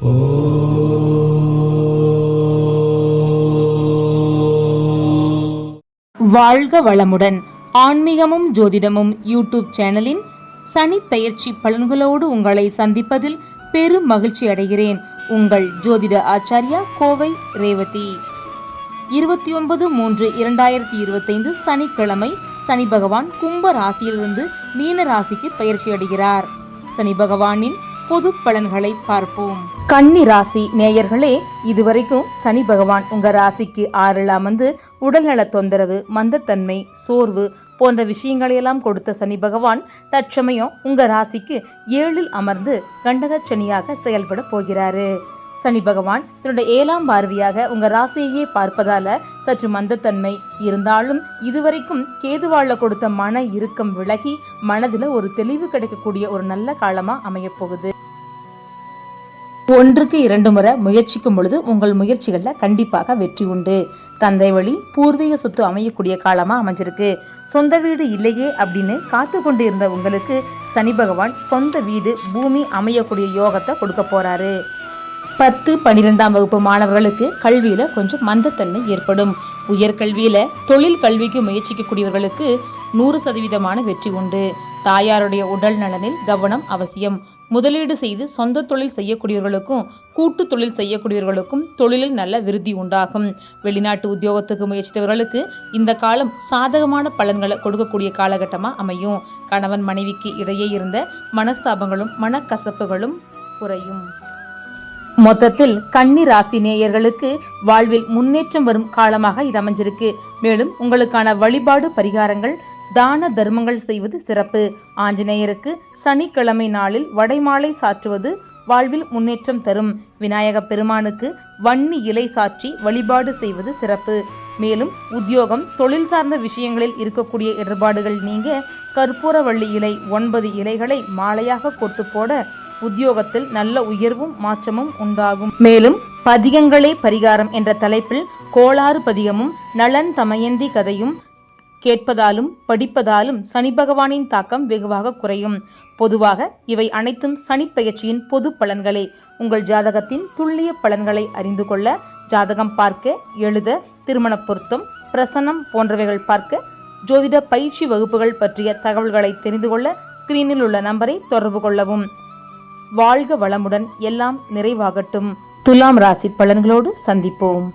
வாழ்க வளமுடன். ஆன்மீகமும் ஜோதிடமும் யூடியூப் சேனலின் சனி பெயர்ச்சி பலன்களோடு உங்களை சந்திப்பதில் பெரும் மகிழ்ச்சி அடைகிறேன். உங்கள் ஜோதிட ஆச்சாரியா கோவை ரேவதி. இருபத்தி ஒன்பது மூன்று இரண்டாயிரத்தி இருபத்தைந்து சனிக்கிழமை சனி பகவான் கும்ப ராசியிலிருந்து மீன ராசிக்கு பயிற்சி அடைகிறார். சனி பகவானின் பொது பலன்களை பார்ப்போம். கன்னி ராசி நேயர்களே இதுவரைக்கும் சனி பகவான் உங்க ராசிக்கு ஆறில் அமர்ந்து உடல்நல தொந்தரவு மந்தத்தன்மை சோர்வு போன்ற விஷயங்களையெல்லாம் கொடுத்த சனி பகவான் தற்சமயம் உங்க ராசிக்கு ஏழில் அமர்ந்து கண்டகச்சனியாக செயல்பட போகிறாரு. சனி பகவான் தன்னுடைய ஏழாம் பார்வையாக உங்க ராசியையே பார்ப்பதால சற்று மந்தத்தன்மை இருந்தாலும் இதுவரைக்கும் கேதுவாளில் கொடுத்த மன இறுக்கம் விலகி மனதில் ஒரு தெளிவு கிடைக்கக்கூடிய ஒரு நல்ல காலமாக அமையப் போகுது. ஒன்றுக்கு இரண்டு முறை முயற்சிக்கும் பொழுது உங்கள் முயற்சிகளில் கண்டிப்பாக வெற்றி உண்டு. தந்தை வழி பூர்வீக சொத்து அமையக்கூடிய காலமாக அமைஞ்சிருக்கு. சொந்த வீடு இல்லையே அப்படின்னு காத்து கொண்டு இருந்த உங்களுக்கு சனி பகவான் சொந்த வீடு பூமி அமையக்கூடிய யோகத்தை கொடுக்க போகிறாரு பத்து பன்னிரெண்டாம் வகுப்பு மாணவர்களுக்கு கல்வியில் கொஞ்சம் மந்தத்தன்மை ஏற்படும். உயர்கல்வியில் தொழில் கல்விக்கு முயற்சிக்கக்கூடியவர்களுக்கு நூறு சதவீதமான வெற்றி உண்டு. தாயாருடைய உடல் நலனில் கவனம் அவசியம். முதலீடு செய்து சொந்த தொழில் செய்யக்கூடியவர்களுக்கும் கூட்டு தொழில் செய்யக்கூடியவர்களுக்கும் தொழிலில் நல்ல விருத்தி உண்டாகும். வெளிநாட்டு உத்தியோகத்துக்கு முயற்சித்தவர்களுக்கு இந்த காலம் சாதகமான பலன்களை கொடுக்கக்கூடிய காலகட்டமாக அமையும். கணவன் மனைவிக்கு இடையே இருந்த மனஸ்தாபங்களும் மனக்கசப்புகளும் குறையும். மொத்தத்தில் கன்னி ராசி நேயர்களுக்கு வாழ்வில் முன்னேற்றம் வரும் காலமாக இது அமைஞ்சிருக்கு. மேலும் உங்களுக்கான வழிபாடு பரிகாரங்கள் தான தர்மங்கள் செய்வது சிறப்பு. ஆஞ்சநேயருக்கு சனிக்கிழமை நாளில் வடைமாலை சாற்றுவது வாழ்வில் முன்னேற்றம் தரும். விநாயக பெருமானுக்கு வன்னி இலை சாற்றி வழிபாடு செய்வது சிறப்பு. மேலும் உத்தியோகம் தொழில் சார்ந்த விஷயங்களில் இருக்கக்கூடிய இடர்பாடுகள் நீங்க கற்பூரவள்ளி இலை ஒன்பது இலைகளை மாலையாக கொத்து போட உத்தியோகத்தில் நல்ல உயர்வும் மாற்றமும் உண்டாகும். மேலும் பதிகங்களே பரிகாரம் என்ற தலைப்பில் கோளாறு பதிகமும் நலன் தமயந்தி கதையும் கேட்பதாலும் படிப்பதாலும் சனி பகவானின் தாக்கம் வெகுவாக குறையும். பொதுவாக இவை அனைத்தும் சனி பெயர்ச்சியின் பொது பலன்களே. உங்கள் ஜாதகத்தின் துல்லிய பலன்களை அறிந்து கொள்ள ஜாதகம் பார்க்க எழுத திருமண பொருத்தம் பிரசன்னம் போன்றவைகள் பார்க்க ஜோதிட பயிற்சி வகுப்புகள் பற்றிய தகவல்களை தெரிந்து கொள்ள ஸ்கிரீனில் உள்ள நம்பரை தொடர்பு கொள்ளவும். வாழ்க வளமுடன் எல்லாம் நிறைவாகட்டும். துலாம் ராசி பலன்களோடு சந்திப்போம்.